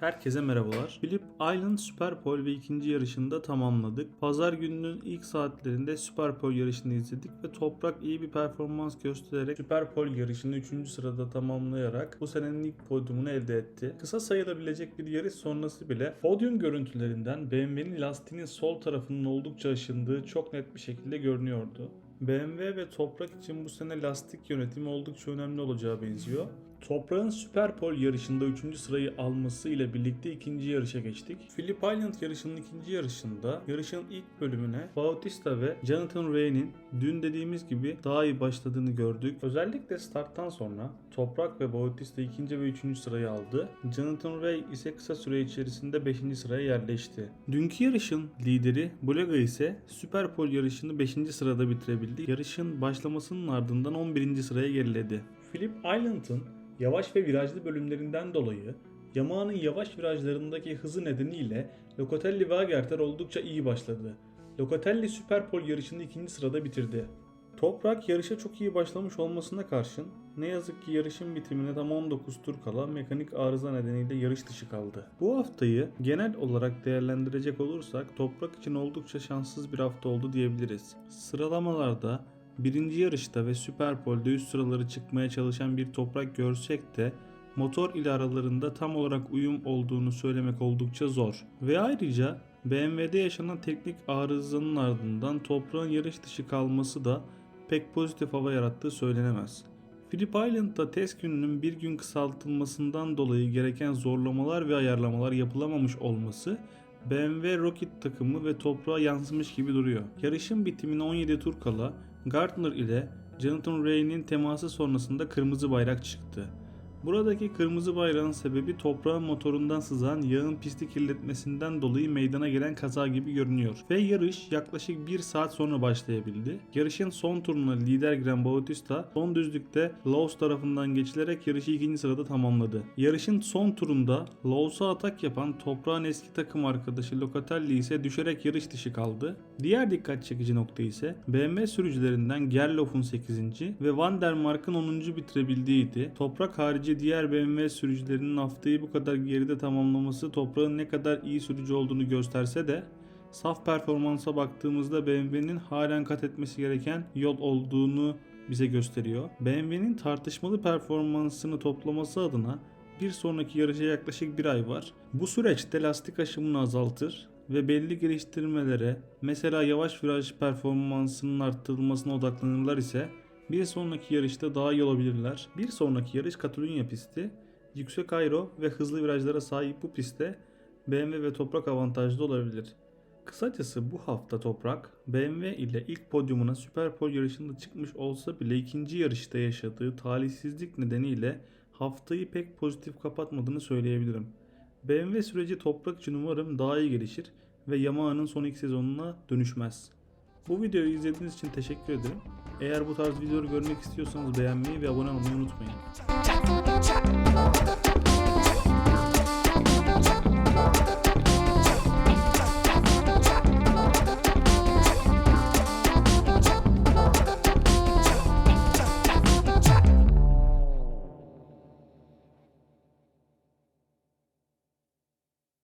Herkese merhabalar. Phillip Island Superpole ve ikinci yarışında tamamladık. Pazar gününün ilk saatlerinde Superpole yarışını izledik ve Toprak iyi bir performans göstererek Superpole yarışını 3. sırada tamamlayarak bu senenin ilk podyumunu elde etti. Kısa sayılabilecek bir yarış sonrası bile podyum görüntülerinden BMW'nin lastiğinin sol tarafının oldukça aşındığı çok net bir şekilde görünüyordu. BMW ve Toprak için bu sene lastik yönetimi oldukça önemli olacağı benziyor. Toprağın Superpole yarışında 3. sırayı alması ile birlikte ikinci yarışa geçtik. Phillip Island yarışının ikinci yarışında yarışın ilk bölümüne Bautista ve Jonathan Ray'nin dün dediğimiz gibi daha iyi başladığını gördük. Özellikle starttan sonra Toprak ve Bautista ikinci ve üçüncü sırayı aldı. Jonathan Ray ise kısa süre içerisinde 5. sıraya yerleşti. Dünkü yarışın lideri Bulega ise Superpole yarışını 5. sırada bitirebildi. Yarışın başlamasının ardından 11. sıraya geriledi. Phillip Island'ın yavaş ve virajlı bölümlerinden dolayı Yamaha'nın yavaş virajlarındaki hızı nedeniyle Locatelli ve oldukça iyi başladı. Locatelli Superpole yarışını ikinci sırada bitirdi. Toprak yarışa çok iyi başlamış olmasına karşın ne yazık ki yarışın bitimine tam 19 tur kala mekanik arıza nedeniyle yarış dışı kaldı. Bu haftayı genel olarak değerlendirecek olursak Toprak için oldukça şanssız bir hafta oldu diyebiliriz. Sıralamalarda birinci yarışta ve Superpole'de üst sıraları çıkmaya çalışan bir Toprak görsek de motor ile aralarında tam olarak uyum olduğunu söylemek oldukça zor. Ve ayrıca BMW'de yaşanan teknik arızanın ardından toprağın yarış dışı kalması da pek pozitif hava yarattığı söylenemez. Phillip Island'da test gününün bir gün kısaltılmasından dolayı gereken zorlamalar ve ayarlamalar yapılamamış olması BMW Rocket takımı ve toprağa yansımış gibi duruyor. Yarışın bitimine 17 tur kala Gardner ile Jonathan Ray'nin teması sonrasında kırmızı bayrak çıktı. Buradaki kırmızı bayrağın sebebi toprağın motorundan sızan yağın pisti kirletmesinden dolayı meydana gelen kaza gibi görünüyor. Ve yarış yaklaşık 1 saat sonra başlayabildi. Yarışın son turuna lider giren Bautista son düzlükte Lowe's tarafından geçilerek yarışı ikinci sırada tamamladı. Yarışın son turunda Lowe's'a atak yapan toprağın eski takım arkadaşı Locatelli ise düşerek yarış dışı kaldı. Diğer dikkat çekici nokta ise BMW sürücülerinden Gerloff'un 8. ve Van der Mark'ın 10. bitirebildiğiydi. Toprak harici diğer BMW sürücülerinin haftayı bu kadar geride tamamlaması toprağın ne kadar iyi sürücü olduğunu gösterse de saf performansa baktığımızda BMW'nin halen kat etmesi gereken yol olduğunu bize gösteriyor. BMW'nin tartışmalı performansını toplaması adına bir sonraki yarışa yaklaşık bir ay var. Bu süreçte lastik aşımını azaltır ve belli geliştirmelere mesela yavaş viraj performansının arttırılmasına odaklanırlar ise bir sonraki yarışta daha iyi olabilirler. Bir sonraki yarış Catalunya pisti. Yüksek aero ve hızlı virajlara sahip bu pistte BMW ve Toprak avantajlı olabilir. Kısacası bu hafta Toprak, BMW ile ilk podyumuna Superpole yarışında çıkmış olsa bile ikinci yarışta yaşadığı talihsizlik nedeniyle haftayı pek pozitif kapatmadığını söyleyebilirim. BMW süreci Toprak için umarım daha iyi gelişir ve Yamaha'nın son iki sezonuna dönüşmez. Bu videoyu izlediğiniz için teşekkür ederim. Eğer bu tarz videoları görmek istiyorsanız beğenmeyi ve abone olmayı unutmayın.